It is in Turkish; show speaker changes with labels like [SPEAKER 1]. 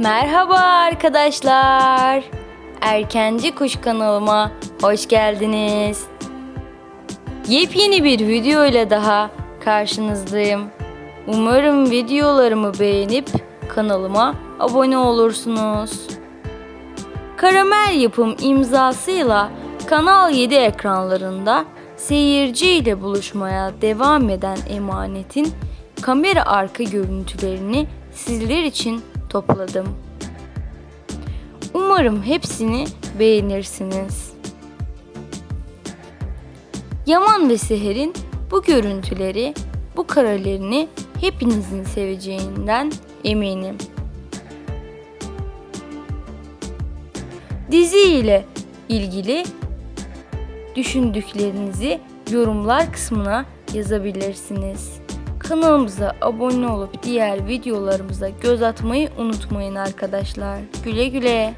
[SPEAKER 1] Merhaba arkadaşlar. Erkenci Kuş kanalıma hoş geldiniz. Yepyeni bir video ile daha karşınızdayım. Umarım videolarımı beğenip kanalıma abone olursunuz. Karamel yapım imzasıyla Kanal 7 ekranlarında seyirci ile buluşmaya devam eden Emanet'in kamera arka görüntülerini sizler için topladım. Umarım hepsini beğenirsiniz. Yaman ve Seher'in bu görüntüleri, bu karelerini hepinizin seveceğinden eminim. Dizi ile ilgili düşündüklerinizi yorumlar kısmına yazabilirsiniz. Kanalımıza abone olup diğer videolarımıza göz atmayı unutmayın arkadaşlar. Güle güle.